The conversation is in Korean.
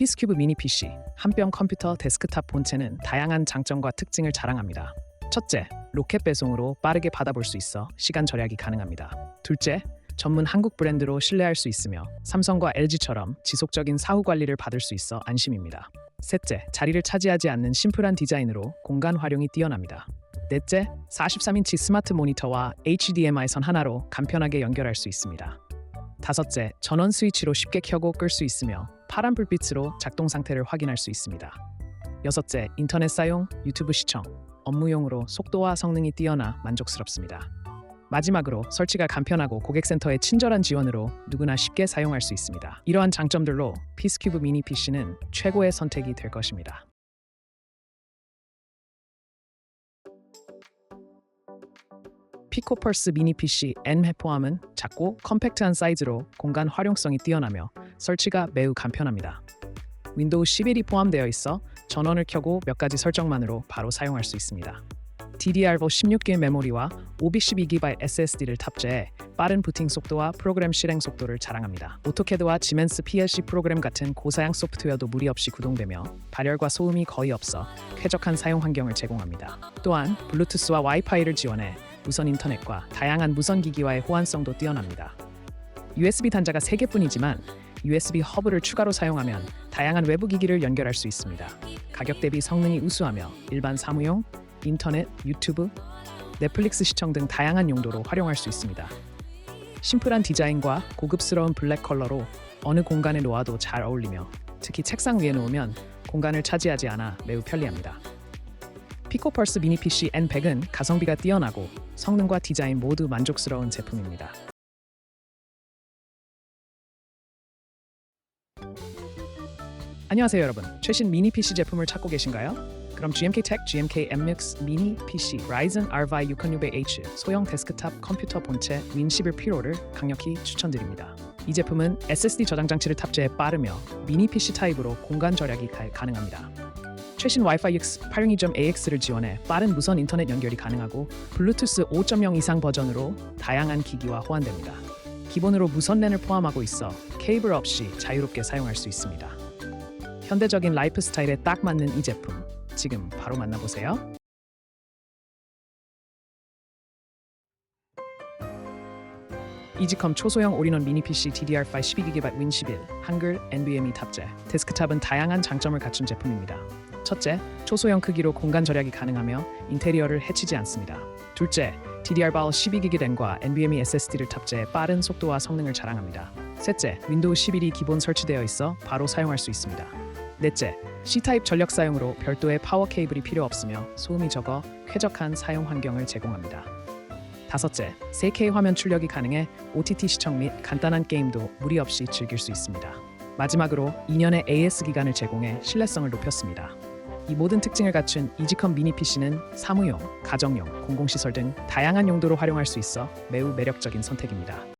피스큐브 미니 PC 한뼘 컴퓨터 데스크탑 본체는 다양한 장점과 특징을 자랑합니다. 첫째, 로켓 배송으로 빠르게 받아볼 수 있어 시간 절약이 가능합니다. 둘째, 전문 한국 브랜드로 신뢰할 수 있으며 삼성과 LG처럼 지속적인 사후 관리를 받을 수 있어 안심입니다. 셋째, 자리를 차지하지 않는 심플한 디자인으로 공간 활용이 뛰어납니다. 넷째, 43인치 스마트 모니터와 HDMI 선 하나로 간편하게 연결할 수 있습니다. 다섯째, 전원 스위치로 쉽게 켜고 끌 수 있으며 파란 불빛으로 작동 상태를 확인할 수 있습니다. 여섯째, 인터넷 사용, 유튜브 시청, 업무용으로 속도와 성능이 뛰어나 만족스럽습니다. 마지막으로 설치가 간편하고 고객센터의 친절한 지원으로 누구나 쉽게 사용할 수 있습니다. 이러한 장점들로 피스큐브 미니 PC는 최고의 선택이 될 것입니다. 피코펄스 미니 PC N 포함은 작고 컴팩트한 사이즈로 공간 활용성이 뛰어나며 설치가 매우 간편합니다. 윈도우 11이 포함되어 있어 전원을 켜고 몇 가지 설정만으로 바로 사용할 수 있습니다. DDR4 16GB 메모리와 512GB SSD를 탑재해 빠른 부팅 속도와 프로그램 실행 속도를 자랑합니다. 오토캐드와 지멘스 PLC 프로그램 같은 고사양 소프트웨어도 무리 없이 구동되며 발열과 소음이 거의 없어 쾌적한 사용 환경을 제공합니다. 또한 블루투스와 와이파이를 지원해 무선 인터넷과 다양한 무선 기기와의 호환성도 뛰어납니다. USB 단자가 3개뿐이지만 USB 허브를 추가로 사용하면 다양한 외부 기기를 연결할 수 있습니다. 가격 대비 성능이 우수하며 일반 사무용, 인터넷, 유튜브, 넷플릭스 시청 등 다양한 용도로 활용할 수 있습니다. 심플한 디자인과 고급스러운 블랙 컬러로 어느 공간에 놓아도 잘 어울리며 특히 책상 위에 놓으면 공간을 차지하지 않아 매우 편리합니다. 피코펄스 미니 PC N100은 가성비가 뛰어나고 성능과 디자인 모두 만족스러운 제품입니다. 안녕하세요 여러분. 최신 미니 PC 제품을 찾고 계신가요? 그럼 GMK Tech GMK M6 미니 PC Ryzen R5 6600H 소형 데스크탑 컴퓨터 본체 윈11 Pro를 강력히 추천드립니다. 이 제품은 SSD 저장 장치를 탑재해 빠르며 미니 PC 타입으로 공간 절약이 가- 가능합니다. 최신 Wi-Fi 6 802.AX를 지원해 빠른 무선 인터넷 연결이 가능하고 블루투스 5.0 이상 버전으로 다양한 기기와 호환됩니다. 기본으로 무선 랜을 포함하고 있어 케이블 없이 자유롭게 사용할 수 있습니다. 현대적인 라이프 스타일에 딱 맞는 이 제품 지금 바로 만나보세요. 이지컴 초소형 올인원 미니 PC DDR5 12GB 윈11 한글 NVMe 탑재 데스크탑은 다양한 장점을 갖춘 제품입니다. 첫째, 초소형 크기로 공간 절약이 가능하며 인테리어를 해치지 않습니다. 둘째, DDR5 12GB 램과 NVMe SSD를 탑재해 빠른 속도와 성능을 자랑합니다. 셋째, 윈도우 11이 기본 설치되어 있어 바로 사용할 수 있습니다. 넷째, C타입 전력 사용으로 별도의 파워 케이블이 필요 없으며 소음이 적어 쾌적한 사용 환경을 제공합니다. 다섯째, 4K 화면 출력이 가능해 OTT 시청 및 간단한 게임도 무리 없이 즐길 수 있습니다. 마지막으로 2년의 AS 기간을 제공해 신뢰성을 높였습니다. 이 모든 특징을 갖춘 이지컴 미니 PC는 사무용, 가정용, 공공시설 등 다양한 용도로 활용할 수 있어 매우 매력적인 선택입니다.